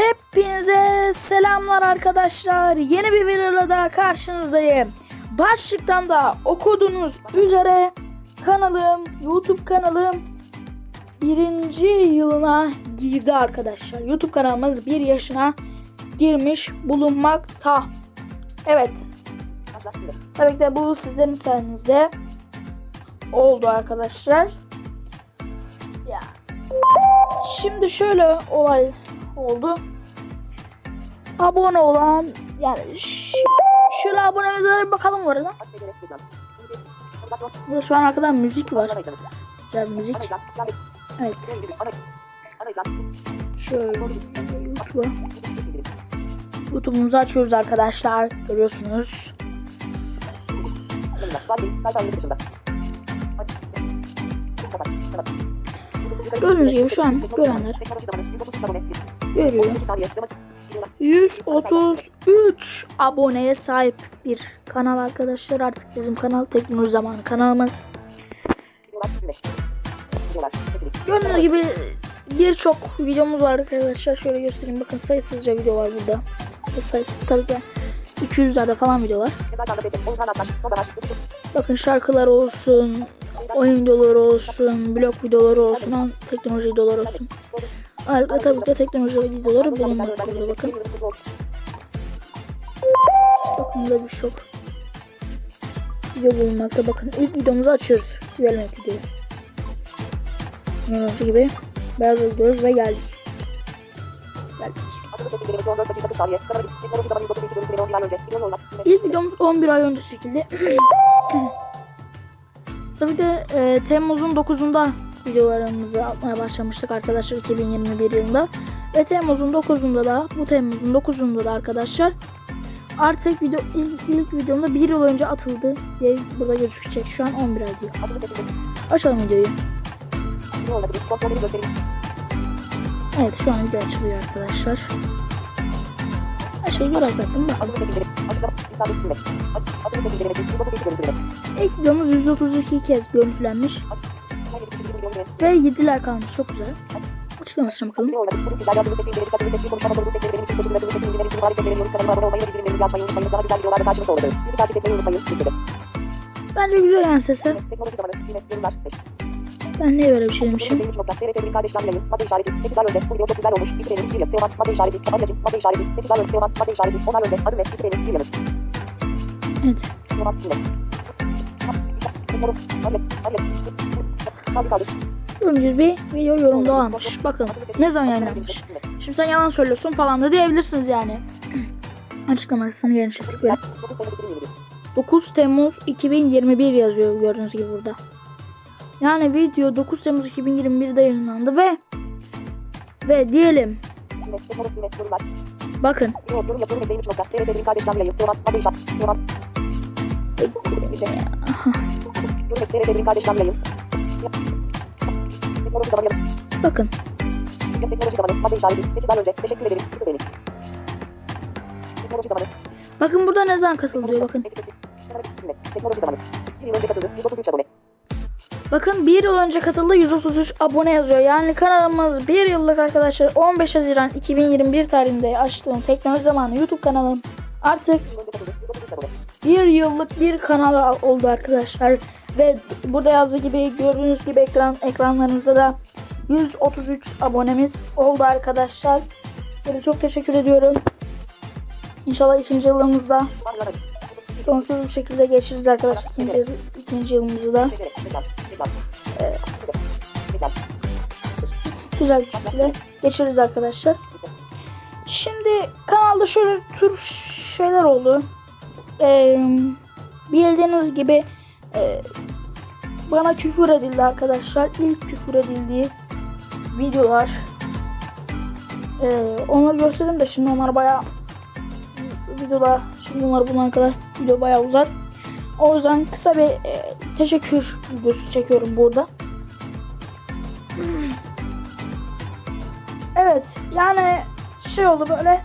Hepinize selamlar arkadaşlar. Yeni bir videoda daha karşınızdayım. Başlıktan da okuduğunuz üzere kanalım, YouTube kanalım birinci yılına girdi arkadaşlar. YouTube kanalımız bir yaşına girmiş bulunmakta. Evet. Tabii ki de bu sizlerin sayenizde oldu arkadaşlar. Ya. Şimdi şöyle olay oldu. Abone olan yani şöyle abonemizlere bir bakalım bu arada. Burada şu an arkadan müzik var. Güzel bir müzik. Evet. Şöyle YouTube'a. YouTube'umuzu açıyoruz arkadaşlar. Görüyorsunuz. Gördüğünüz gibi şu an görenler görüyor. 133 aboneye sahip bir kanal arkadaşlar. Artık bizim kanal teknoloji zamanı kanalımız. Gördüğünüz gibi birçok videomuz var arkadaşlar. Şöyle göstereyim. Bakın sayısızca video var burada. Sayısız tabii ki 200'lerde falan video var. Bakın şarkılar olsun, oyun videoları olsun, blog videoları olsun, teknoloji videoları olsun. Ki de teknoloji videoları bulunmakta burada bakın. Bakın burada bir şok video bulunmakta. Bakın ilk videomuzu açıyoruz. Gidelim ilk videoya. Gördüğünüz gibi beyaz diyoruz ve geldik. Geldik. İlk videomuz 11 ay önce çekildi. Tabii de e, Temmuz'un 9'unda videolarımızı atmaya başlamıştık arkadaşlar 2021 yılında. Ve Temmuz'un 9'unda da bu Temmuz'un 9'unda da arkadaşlar artık video ilk, ilk videomda bir yıl önce atıldı diye burada gözükecek. Şu an 11 ay diyor. Açalım videoyu. Evet şu an video açılıyor arkadaşlar. Her şeyi güzel baktım bak. İlk videomuz 132 kez görüntülenmiş ve 7 like. Çok güzel. Açıklamasına bakalım. Bence güzel yani sesi. Ben niye böyle bir şey demişim? Evet. Gördüğünüz bir video yorumda almış. Bakın ne zaman yayınlanmış. Şimdi sen yalan söylüyorsun falan da diyebilirsiniz yani. Açıklamasını genişlettik ve 9 Temmuz 2021 yazıyor gördüğünüz gibi burada. Yani video 9 Temmuz 2021'de yayınlandı ve ve diyelim bakın bakın bakın burada ne zaman katıldı diyor bakın. Bakın bir yıl önce katıldı 133 abone yazıyor. Yani kanalımız bir yıllık arkadaşlar 15 Haziran 2021 tarihinde açtığım teknoloji zamanı YouTube kanalım artık bir yıllık bir kanal oldu arkadaşlar. Ve burada yazdığı gibi gördüğünüz gibi ekran ekranlarınızda da 133 abonemiz oldu arkadaşlar. Size çok teşekkür ediyorum. İnşallah ikinci yılımızda sonsuz bir şekilde geçiririz arkadaşlar. İkinci, ikinci yılımızı da güzel bir şekilde geçiririz arkadaşlar. Şimdi kanalda şöyle tür şeyler oldu. Ee, bildiğiniz gibi e, bana küfür edildi arkadaşlar. İlk küfür edildiği videolar. Ee, onları göstereyim de şimdi onlar bayağı videoda şimdi bunlar bundan kadar video bayağı uzar. O yüzden kısa bir e, teşekkür videosu çekiyorum burada. Evet yani şey oldu böyle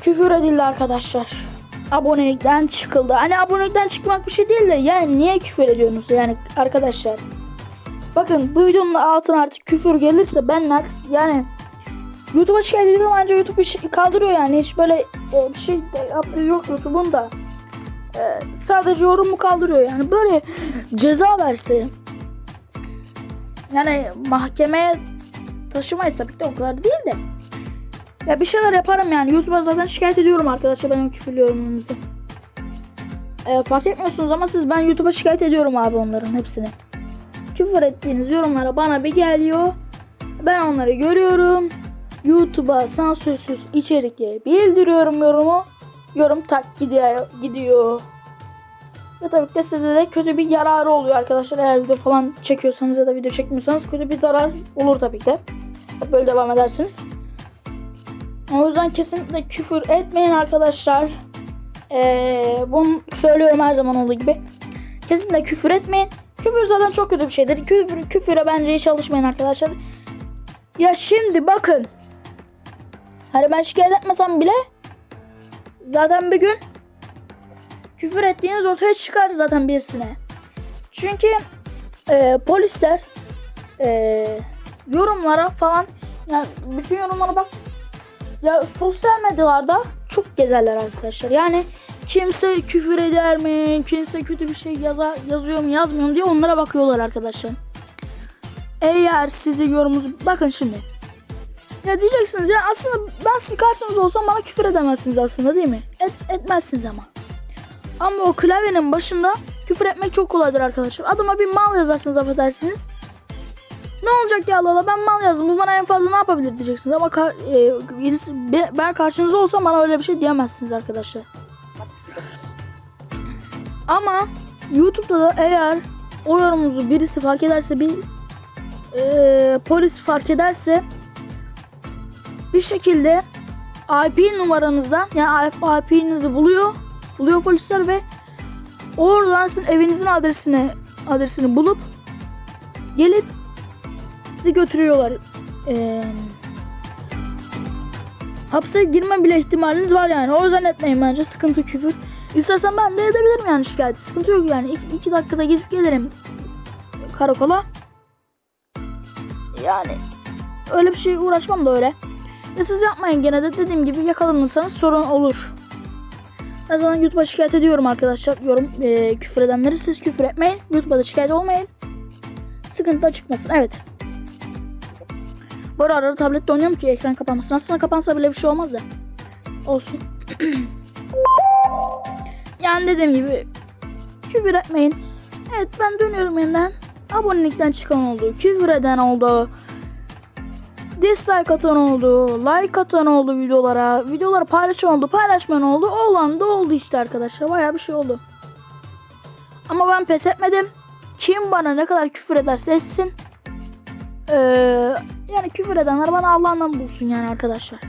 küfür edildi arkadaşlar. Abonelikten çıkıldı. Hani abonelikten çıkmak bir şey değil de yani niye küfür ediyorsunuz yani arkadaşlar. Bakın bu videonun altına artık küfür gelirse ben artık yani YouTube'a şikayet ediyorum ancak YouTube bir şey kaldırıyor yani. Hiç böyle e, bir şey yaptığı yok YouTube'un da. E, sadece yorumu kaldırıyor yani. Böyle ceza verse. Yani mahkemeye taşımayız tabii ki de o kadar değil de. Ya bir şeyler yaparım yani. YouTube'a zaten şikayet ediyorum arkadaşlar benim küfürlü yorumlarınızı. E, fark etmiyorsunuz ama siz ben YouTube'a şikayet ediyorum abi onların hepsini. Küfür ettiğiniz yorumlara bana bir geliyor. Ben onları görüyorum. YouTube'a sansürsüz içerik diye bildiriyorum yorumu. Yorum tak gidiyor. gidiyor. Ve tabii ki size de kötü bir yararı oluyor arkadaşlar. Eğer video falan çekiyorsanız ya da video çekmiyorsanız kötü bir zarar olur tabii ki de. Böyle devam edersiniz. O yüzden kesinlikle küfür etmeyin arkadaşlar. Ee, bunu söylüyorum her zaman olduğu gibi. Kesinlikle küfür etmeyin. Küfür zaten çok kötü bir şeydir. Küfür, küfüre bence hiç alışmayın arkadaşlar. Ya şimdi bakın. Hani ben şikayet etmesem bile zaten bir gün küfür ettiğiniz ortaya çıkar zaten birisine. Çünkü e, polisler e, yorumlara falan yani bütün yorumlara bak ya sosyal medyalarda çok gezerler arkadaşlar. Yani kimse küfür eder mi? Kimse kötü bir şey yaza, yazıyor mu yazmıyor mu diye onlara bakıyorlar arkadaşlar. Eğer sizin yorumunuz bakın şimdi. Ya diyeceksiniz ya aslında ben sizin karşınızda olsam bana küfür edemezsiniz aslında değil mi? Et, etmezsiniz ama. Ama o klavyenin başında küfür etmek çok kolaydır arkadaşlar. Adıma bir mal yazarsınız affedersiniz. Ne olacak ya Allah ben mal yazdım. Bu bana en fazla ne yapabilir diyeceksiniz ama kar- e, ben karşınızda olsam bana öyle bir şey diyemezsiniz arkadaşlar. Ama YouTube'da da eğer o yorumunuzu birisi fark ederse bir e, polis fark ederse bir şekilde IP numaranızdan yani IP'nizi buluyor buluyor polisler ve oradan sizin evinizin adresini adresini bulup gelip sizi götürüyorlar. Ee, hapse girme bile ihtimaliniz var yani. O yüzden etmeyin bence sıkıntı küfür. İstersen ben de edebilirim yani şikayeti. Sıkıntı yok yani. İki, iki dakikada gidip gelirim karakola. Yani öyle bir şey uğraşmam da öyle. Ve siz yapmayın gene de dediğim gibi yakalanırsanız sorun olur. Ben zaten YouTube'a şikayet ediyorum arkadaşlar. Yorum e, küfür edenleri siz küfür etmeyin. YouTube'a da şikayet olmayın. Sıkıntı çıkmasın. Evet. Bu arada tablette oynuyorum ki ekran kapanmasın. Aslında kapansa bile bir şey olmaz da. Olsun. yani dediğim gibi küfür etmeyin. Evet ben dönüyorum yeniden. Abonelikten çıkan oldu. Küfür eden oldu. Dislike atan oldu. Like atan oldu videolara. Videoları paylaşan oldu. Paylaşmayan oldu. Olan da oldu işte arkadaşlar. Baya bir şey oldu. Ama ben pes etmedim. Kim bana ne kadar küfür ederse etsin. Ee, yani küfür edenler bana Allah'ından bulsun yani arkadaşlar.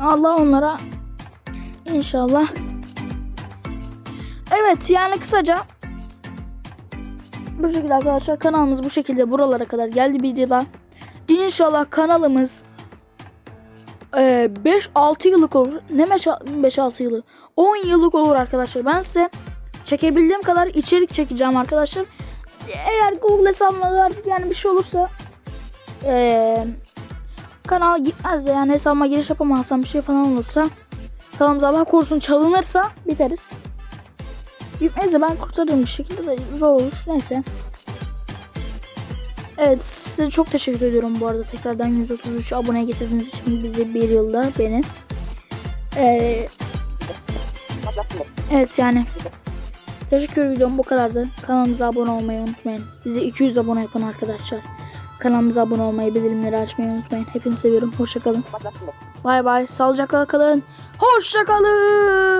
Allah onlara inşallah. Evet yani kısaca bu şekilde arkadaşlar kanalımız bu şekilde buralara kadar geldi videoda. İnşallah kanalımız 5-6 yıllık olur. Ne 5-6 yılı? 10 yıllık olur arkadaşlar. Ben size çekebildiğim kadar içerik çekeceğim arkadaşlar. Eğer Google hesabımda artık yani bir şey olursa ee, kanal gitmez de yani hesabıma giriş yapamazsam bir şey falan olursa kanalımıza Allah korusun çalınırsa biteriz. Neyse ben kurtarırım bir şekilde de zor olur. Neyse. Evet size çok teşekkür ediyorum bu arada tekrardan 133 abone getirdiğiniz için bizi bir yılda beni. Ee, evet yani teşekkür videom bu kadardı. Kanalımıza abone olmayı unutmayın. Bizi 200 abone yapın arkadaşlar. Kanalımıza abone olmayı, bildirimleri açmayı unutmayın. Hepinizi seviyorum. Hoşçakalın. Bay bay. Sağlıcakla kalın. Hoşçakalın.